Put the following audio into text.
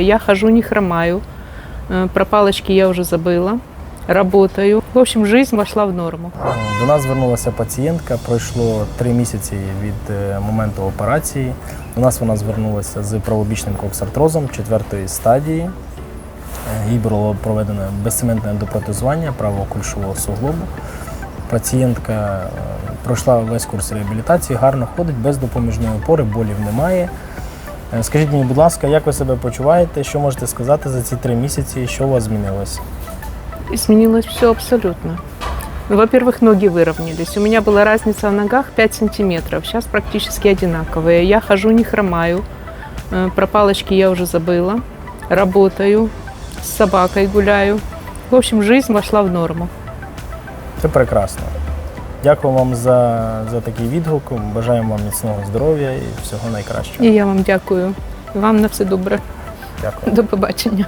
Я хожу, не хромаю. Э, Про палочки я уже забыла. Работаю. В общем, жизнь вошла в норму. До нас звернулася пацієнтка. Пройшло три місяці від е, моменту операції. До нас вона звернулася з правобічним коксартрозом четвертої стадії. Е, Їй було проведено безцементне ендопротезування правого кульшового суглобу. Пацієнтка е, пройшла весь курс реабілітації, гарно ходить, без допоміжної опори, болів немає. Е, Скажіть мені, будь ласка, як ви себе почуваєте? Що можете сказати за ці три місяці? Що у вас змінилося? Изменилось все абсолютно. Ну, Во-первых, ноги выровнялись. У меня была разница в ногах 5 сантиметров. Сейчас практически одинаковые. Я хожу, не хромаю. Э, Про палочки я уже забыла. Работаю. С собакой гуляю. В общем, жизнь вошла в норму. Це прекрасно. Дякую вам за, за такий відгук. Бажаємо вам міцного здоров'я і всього найкращого. І я вам дякую. Вам на все добре. Дякую. До побачення.